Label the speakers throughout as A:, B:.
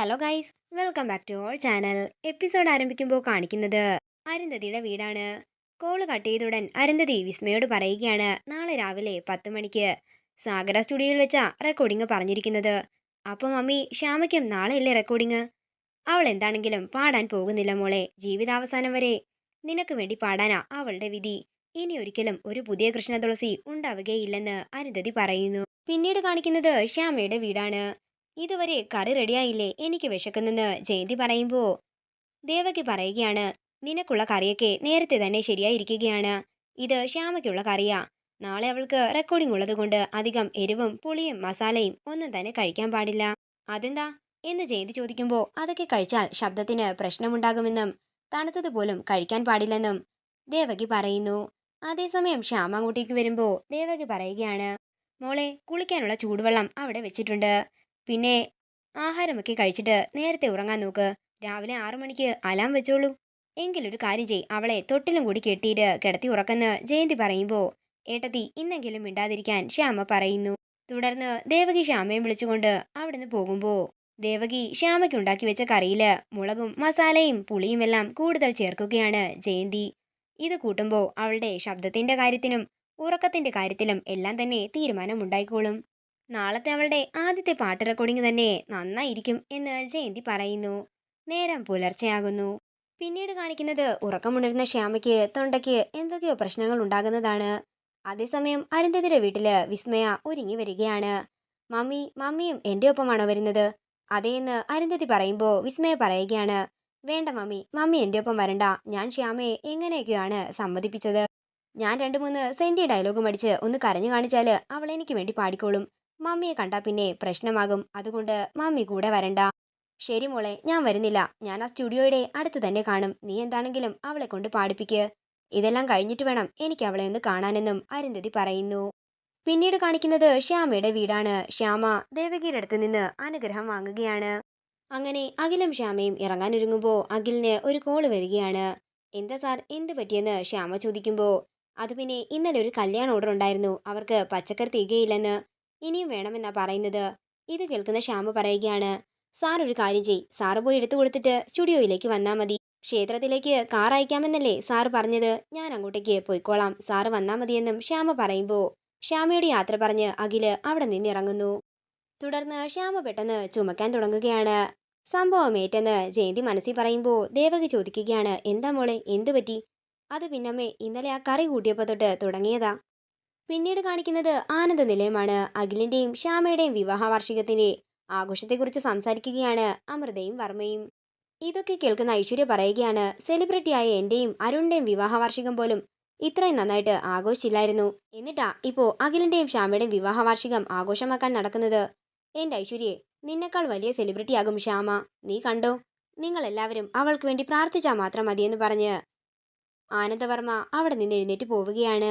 A: Hello guys welcome back to our channel episode ആരംഭിക്കുമ്പോൾ കാണിക്കുന്നത് അരുന്ധതിയുടെ വീടാണ്. കോൾ കട്ട് ചെയ്തുടൻ അരുന്ധതി വിസ്മയോട് പറയുകയാണ്. നാളെ രാവിലെ പത്ത് മണിക്ക് സാഗര സ്റ്റുഡിയോയിൽ വെച്ചാ റെക്കോർഡിംഗ് പറഞ്ഞിരിക്കുന്നത്. അപ്പോൾ മമ്മി ശ്യാമയ്ക്കും നാളെയല്ലേ റെക്കോർഡിംഗ് അവൾ എന്താണെങ്കിലും പാടാൻ പോകുന്നില്ല മോളെ. ജീവിതാവസാനം വരെ നിനക്ക് വേണ്ടി പാടാനാ അവളുടെ വിധി. ഇനി ഒരിക്കലും ഒരു പുതിയ കൃഷ്ണതുളസി ഉണ്ടാവുകയില്ലെന്ന് അരുന്ധതി പറയുന്നു. പിന്നീട് കാണിക്കുന്നത് ശ്യാമയുടെ വീടാണ്. ഇതുവരെ കറി റെഡിയായില്ലേ? എനിക്ക് വിശക്കുന്നെന്ന് ജയന്തി പറയുമ്പോൾ ദേവകി പറയുകയാണ് നിനക്കുള്ള കറിയൊക്കെ നേരത്തെ തന്നെ ശരിയായിരിക്കുകയാണ്. ഇത് ശ്യാമയ്ക്കുള്ള കറിയാ. നാളെ അവൾക്ക് റെക്കോർഡിംഗ് ഉള്ളതുകൊണ്ട് അധികം എരിവും പുളിയും മസാലയും ഒന്നും തന്നെ കഴിക്കാൻ പാടില്ല. അതെന്താ? എന്ന് ജയന്തി ചോദിക്കുമ്പോൾ അതൊക്കെ കഴിച്ചാൽ ശബ്ദത്തിന് പ്രശ്നമുണ്ടാകുമെന്നും തണുത്തതുപോലും കഴിക്കാൻ പാടില്ലെന്നും ദേവകി പറയുന്നു. അതേസമയം ശ്യാമ അങ്ങോട്ടേക്ക് വരുമ്പോൾ ദേവകി പറയുകയാണ് മോളെ കുളിക്കാനുള്ള ചൂടുവെള്ളം അവിടെ വെച്ചിട്ടുണ്ട്. പിന്നെ ആഹാരമൊക്കെ കഴിച്ചിട്ട് നേരത്തെ ഉറങ്ങാൻ നോക്ക്. രാവിലെ ആറു മണിക്ക് അലാം വെച്ചോളൂ. എങ്കിലൊരു കാര്യം ചെയ് അവളെ തൊട്ടിലും കൂടി കെട്ടിയിട്ട് കിടത്തി ഉറക്കെന്ന് ജയന്തി പറയുമ്പോൾ ഏട്ടത്തി ഇന്നെങ്കിലും മിണ്ടാതിരിക്കാൻ ശ്യാമ പറയുന്നു. തുടർന്ന് ദേവകി ശ്യാമയും വിളിച്ചുകൊണ്ട് അവിടുന്ന് പോകുമ്പോൾ ദേവകി ശ്യാമയ്ക്ക് ഉണ്ടാക്കി വെച്ച കറിയിൽ മുളകും മസാലയും പുളിയും എല്ലാം കൂടുതൽ ചേർക്കുകയാണ് ജയന്തി. ഇത് കൂട്ടുമ്പോൾ അവളുടെ ശബ്ദത്തിന്റെ കാര്യത്തിനും ഉറക്കത്തിന്റെ കാര്യത്തിലും എല്ലാം തന്നെ തീരുമാനമുണ്ടായിക്കോളും. നാളത്തെ അവളുടെ ആദ്യത്തെ പാട്ട് റെക്കോർഡിംഗ് തന്നെ നന്നായിരിക്കും എന്ന് ജയന്തി പറയുന്നു. നേരം പുലർച്ചെയാകുന്നു. പിന്നീട് കാണിക്കുന്നത് ഉറക്കമുണരുന്ന ശ്യാമയ്ക്ക് തൊണ്ടയ്ക്ക് എന്തൊക്കെയോ പ്രശ്നങ്ങൾ ഉണ്ടാകുന്നതാണ്. അതേസമയം അരുന്ധതിയുടെ വീട്ടിൽ വിസ്മയ ഒരുങ്ങി വരികയാണ്. മമ്മി മമ്മിയും എന്റെ ഒപ്പമാണോ വരുന്നത്? അതേന്ന് അരുന്ധതി പറയുമ്പോൾ വിസ്മയ പറയുകയാണ്. വേണ്ട മമ്മി മമ്മി എന്റെ ഒപ്പം വരണ്ട. ഞാൻ ശ്യാമയെ എങ്ങനെയൊക്കെയാണ് സമ്മതിപ്പിച്ചത്? ഞാൻ രണ്ട് മൂന്ന് സെന്റി ഡയലോഗും അടിച്ച് ഒന്ന് കരഞ്ഞു കാണിച്ചാൽ അവളെനിക്ക് വേണ്ടി പാടിക്കോളും. മമ്മിയെ കണ്ടാ പിന്നെ പ്രശ്നമാകും. അതുകൊണ്ട് മമ്മി കൂടെ വരണ്ട. ശരി മോളെ ഞാൻ വരുന്നില്ല. ഞാൻ ആ സ്റ്റുഡിയോയുടെ അടുത്ത് തന്നെ കാണും. നീ എന്താണെങ്കിലും അവളെ കൊണ്ട് പാടിപ്പിക്ക്. ഇതെല്ലാം കഴിഞ്ഞിട്ട് വേണം എനിക്ക് അവളെ ഒന്ന് കാണാനെന്നും അരുന്ധതി പറയുന്നു. പിന്നീട് കാണിക്കുന്നത് ശ്യാമയുടെ വീടാണ്. ശ്യാമ ദേവകിയുടെ അടുത്ത് നിന്ന് അനുഗ്രഹം വാങ്ങുകയാണ്. അങ്ങനെ അഖിലും ശ്യാമയും ഇറങ്ങാനൊരുങ്ങുമ്പോൾ അഖിലിന് ഒരു കോൾ വരികയാണ്. എന്താ സാർ? എന്ത് പറ്റിയെന്ന്? ശ്യാമ ചോദിക്കുമ്പോൾ അത് പിന്നെ ഇന്നലെ ഒരു കല്യാണ ഓർഡർ ഉണ്ടായിരുന്നു. അവർക്ക് പച്ചക്കറി തികയില്ലെന്ന്. ഇനിയും വേണമെന്നാ പറയുന്നത്. ഇത് കേൾക്കുന്ന ശ്യാമ പറയുകയാണ് സാർ ഒരു കാര്യം ചെയ് സാറ് പോയി എടുത്തു കൊടുത്തിട്ട് സ്റ്റുഡിയോയിലേക്ക് വന്നാൽ മതി. ക്ഷേത്രത്തിലേക്ക് കാർ അയക്കാമെന്നല്ലേ സാറ് പറഞ്ഞത്. ഞാൻ അങ്ങോട്ടേക്ക് പോയിക്കോളാം. സാറ് വന്നാൽ മതിയെന്നും ശ്യാമ പറയുമ്പോൾ ശ്യാമയുടെ യാത്ര പറഞ്ഞ് അഖിൽ അവിടെ നിന്നിറങ്ങുന്നു. തുടർന്ന് ശ്യാമ പെട്ടെന്ന് ചുമക്കാൻ തുടങ്ങുകയാണ്. സംഭവം ഏറ്റെന്ന് ജയന്തി മനസ്സിൽ പറയുമ്പോൾ ദേവകി ചോദിക്കുകയാണ് എന്താ മോളെ? എന്തു പറ്റി? അത് പിന്നമ്മേ ഇന്നലെ ആ കറി കൂട്ടിയപ്പോൾ തൊട്ട് തുടങ്ങിയതാ. പിന്നീട് കാണിക്കുന്നത് ആനന്ദ നിലയമാണ് അഖിലിന്റെയും ശ്യാമയുടെയും വിവാഹ വാർഷികത്തിന്റെ ആഘോഷത്തെക്കുറിച്ച് സംസാരിക്കുകയാണ് അമൃതയും വർമ്മയും. ഇതൊക്കെ കേൾക്കുന്ന ഐശ്വര്യ പറയുകയാണ് സെലിബ്രിറ്റിയായ എന്റെയും അരുണിന്റെയും വിവാഹ വാർഷികം പോലും ഇത്രയും നന്നായിട്ട് ആഘോഷിച്ചില്ലായിരുന്നു. എന്നിട്ടാ ഇപ്പോ അഖിലിന്റെയും ശ്യാമയുടെയും വിവാഹ വാർഷികം ആഘോഷമാക്കാൻ നടക്കുന്നത്? എന്റെ ഐശ്വര്യയെ നിന്നെക്കാൾ വലിയ സെലിബ്രിറ്റി ആകും ശ്യാമ. നീ കണ്ടോ? നിങ്ങൾ എല്ലാവരും അവൾക്ക് വേണ്ടി പ്രാർത്ഥിച്ചാൽ മാത്രം മതിയെന്ന് പറഞ്ഞ് ആനന്ദവർമ്മ അവിടെ നിന്ന് എഴുന്നേറ്റ് പോവുകയാണ്.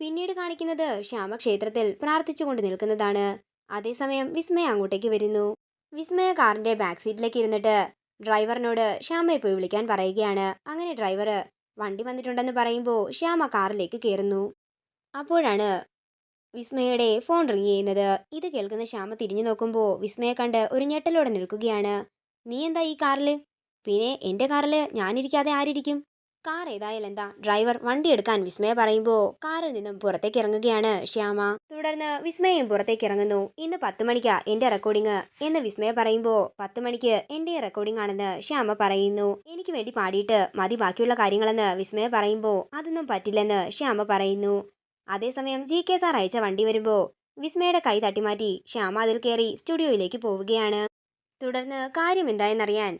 A: പിന്നീട് കാണിക്കുന്നത് ശ്യാമ ക്ഷേത്രത്തിൽ പ്രാർത്ഥിച്ചുകൊണ്ട് നിൽക്കുന്നതാണ്. അതേസമയം വിസ്മയ അങ്ങോട്ടേക്ക് വരുന്നു. വിസ്മയ കാറിന്റെ ബാക്ക് സീറ്റിലേക്ക് ഇരുന്നിട്ട് ഡ്രൈവറിനോട് ശ്യാമയെ പോയി വിളിക്കാൻ പറയുകയാണ്. അങ്ങനെ ഡ്രൈവർ വണ്ടി വന്നിട്ടുണ്ടെന്ന് പറയുമ്പോൾ ശ്യാമ കാറിലേക്ക് കയറുന്നു അപ്പോഴാണ് വിസ്മയയുടെ ഫോൺ റിങ് ചെയ്യുന്നത്. ഇത് കേൾക്കുന്ന ശ്യാമ തിരിഞ്ഞു നോക്കുമ്പോൾ വിസ്മയെ കണ്ട് ഒരു ഞെട്ടലോടെ നിൽക്കുകയാണ്. നീ എന്താ ഈ കാറിൽ പിന്നെ എന്റെ കാറിൽ ഞാനിരിക്കാതെ ആരിരിക്കും? കാർ ഏതായാലും എന്താ? ഡ്രൈവർ വണ്ടി എടുക്കാൻ വിസ്മയ പറയുമ്പോൾ കാറിൽ നിന്നും പുറത്തേക്ക് ഇറങ്ങുകയാണ് ശ്യാമ. തുടർന്ന് വിസ്മയും പുറത്തേക്ക് ഇറങ്ങുന്നു. ഇന്ന് പത്ത് മണിക്കാ എന്റെ റെക്കോർഡിങ് എന്ന് വിസ്മയ പറയുമ്പോൾ പത്ത് മണിക്ക് എന്റെ റെക്കോർഡിംഗ് ആണെന്ന് ശ്യാമ പറയുന്നു. എനിക്ക് വേണ്ടി പാടിയിട്ട് മതി ബാക്കിയുള്ള കാര്യങ്ങളെന്ന് വിസ്മയ പറയുമ്പോൾ അതൊന്നും പറ്റില്ലെന്ന് ശ്യാമ പറയുന്നു. അതേസമയം ജി കെ സാർ അയച്ച വണ്ടി വരുമ്പോൾ വിസ്മയുടെ കൈ തട്ടിമാറ്റി ശ്യാമ അതിൽ കയറി സ്റ്റുഡിയോയിലേക്ക് പോവുകയാണ്. തുടർന്ന് കാര്യം എന്തായെന്നറിയാൻ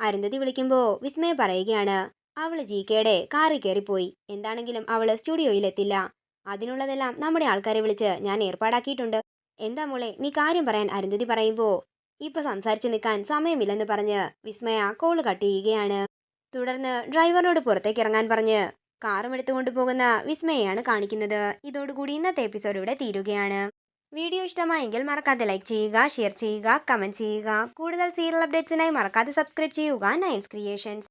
A: അരുന്ധതി വിളിക്കുമ്പോൾ വിസ്മയ പറയുകയാണ് അവൾ ജി കെയുടെ കാറിൽ കയറിപ്പോയി എന്താണെങ്കിലും അവൾ സ്റ്റുഡിയോയിലെത്തില്ല. അതിനുള്ളതെല്ലാം നമ്മുടെ ആൾക്കാരെ വിളിച്ച് ഞാൻ ഏർപ്പാടാക്കിയിട്ടുണ്ട്. എന്താ മോളെ നീ കാര്യം പറയാൻ അരുന്ധതി പറയുമ്പോൾ ഇപ്പൊ സംസാരിച്ചു നിൽക്കാൻ സമയമില്ലെന്ന് പറഞ്ഞ് വിസ്മയ കോൾ കട്ട് ചെയ്യുകയാണ്. തുടർന്ന് ഡ്രൈവറിനോട് പുറത്തേക്ക് ഇറങ്ങാൻ പറഞ്ഞ് കാറും എടുത്തുകൊണ്ട് പോകുന്ന വിസ്മയെയാണ് കാണിക്കുന്നത്. ഇതോടുകൂടി ഇന്നത്തെ എപ്പിസോഡ് ഇവിടെ തീരുകയാണ്. വീഡിയോ ഇഷ്ടമായെങ്കിൽ മറക്കാതെ ലൈക്ക് ചെയ്യുക ഷെയർ ചെയ്യുക കമന്റ് ചെയ്യുക. കൂടുതൽ സീരിയൽ അപ്ഡേറ്റ്സിനായി മറക്കാതെ സബ്സ്ക്രൈബ് ചെയ്യുക. നയൻസ് ക്രിയേഷൻസ്